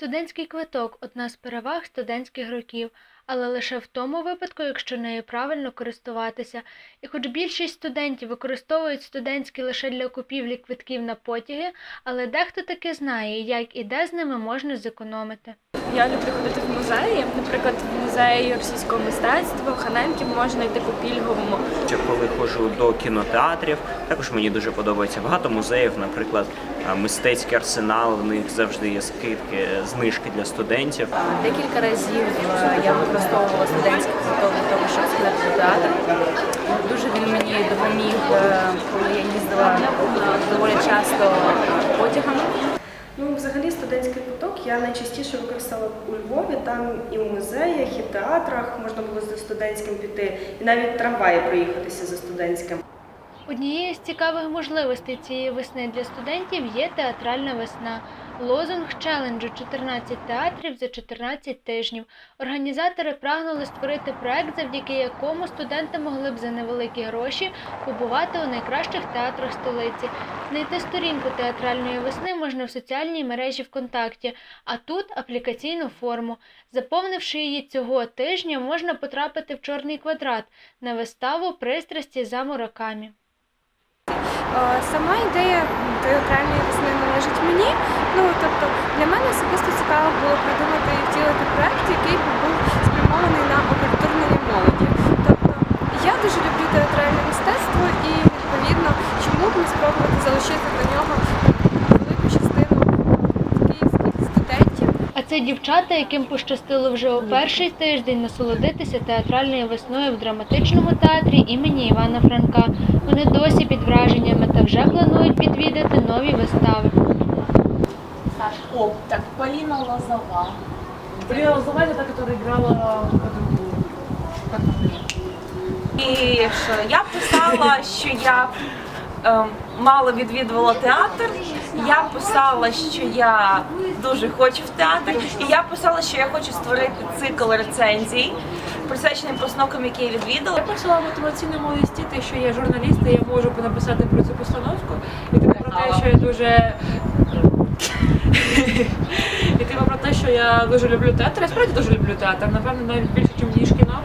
Студентський квиток одна з переваг студентських років, але лише в тому випадку, якщо нею правильно користуватися. І хоч більшість студентів використовують студентські лише для купівлі квитків на потяги, але дехто таки знає, як і де з ними можна зекономити. Я люблю ходити в музеї. Наприклад, в музеї російського мистецтва в Ханенків можна йти по пільговому. Чи коли ходжу до кінотеатрів, також мені дуже подобається багато музеїв, наприклад, е, мистецький арсенал. В них завжди є скидки, знижки для студентів. Декілька разів е, я використовувала студентський квиток для того, щоб сходити в театр. Дуже він мені допоміг, е, коли я їздила доволі часто потягом. Ну, взагалі, студентський куток я найчастіше використала у Львові. Там і в музеях, і в театрах можна було за студентським піти, і навіть трамваї проїхатися за студентським. Однією з цікавих можливостей цієї весни для студентів є театральна весна. Лозунг челенджу 14 театрів за 14 тижнів. Організатори прагнули створити проект, завдяки якому студенти могли б за невеликі гроші побувати у найкращих театрах столиці. Знайти сторінку театральної весни можна в соціальній мережі ВКонтакті, а тут аплікаційну форму. Заповнивши її цього тижня, можна потрапити в чорний квадрат на виставу пристрасті за муракамі. Е, Сама ідея театральної весни належить мені. Ну тобто для мене особисто цікаво було придумати і втілити проект, який був спрямований на окультурнення молоді. Тобто я дуже люблю театральне мистецтво і відповідно чому б не спробувати залучити до нього велику частину київських студентів. А це дівчата, яким пощастило вже у перший тиждень насолодитися театральною весною в драматичному театрі імені Івана Франка. Вони досі під враженнями та вже планують відвідати нові вистави. О, так, Полина Лозова. Полина Лозова это та, которая играла подругу. І що я писала, що я ем, мало відвідувала театр. Я писала, що я дуже хочу в театр, і я писала, що я хочу створити цикл рецензій, присвячений постановкам, які я відвідала. Я писала в мотиваційному листі, те, що я журналіст, і я можу написати про цю постановку. І про те, що я дуже. І типу про те, що я дуже люблю театр. Я справді дуже люблю театр, напевно, навіть більше, ніж ніж кіно.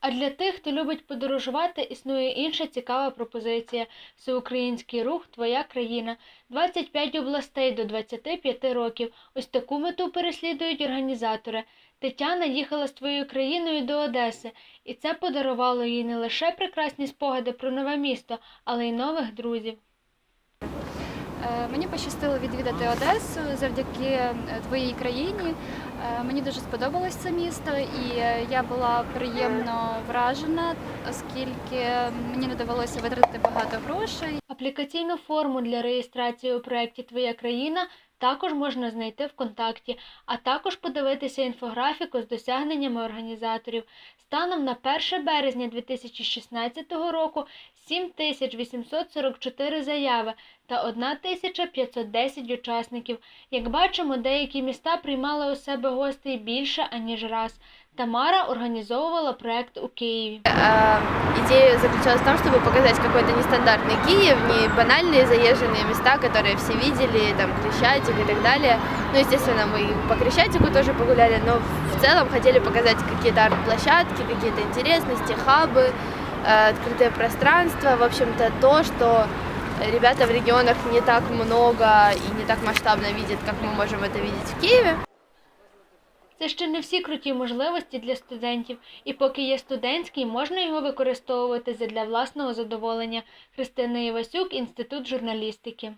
А для тих, хто любить подорожувати, існує інша цікава пропозиція Всеукраїнський рух Твоя країна. 25 областей до 25 років. Ось таку мету переслідують організатори. Тетяна їхала з твоєю країною до Одеси, і це подарувало їй не лише прекрасні спогади про нове місто, але й нових друзів. Е, Мені пощастило відвідати Одесу завдяки е, твоїй країні. Е, Мені дуже сподобалось це місто, і я була приємно вражена, оскільки мені не довелося витратити багато грошей. Аплікаційну форму для реєстрації у проєкті Твоя країна також можна знайти ВКонтакті, а також подивитися інфографіку з досягненнями організаторів. Станом на 1 березня 2016 року 7844 заяви та 1510 учасників. Як бачимо, деякі міста приймали у себе гостей більше, аніж раз. Тамара організовувала проект у Києві. Э, Идея заключалась в том, чтобы показать какой-то нестандартный Киев, не банальные заезженные места, которые все видели, там Крещатик и так далее. Ну, естественно, мы и по Крещатику тоже погуляли, но в целом хотели показать какие-то арт-площадки, какие-то интересности, хабы, э, открытое пространство, в общем-то, то, что ребята в регионах не так много и не так масштабно видят, как мы можем это видеть в Киеве. Це ще не всі круті можливості для студентів, і поки є студентський, можна його використовувати задля власного задоволення. Христина Івасюк, Інститут журналістики.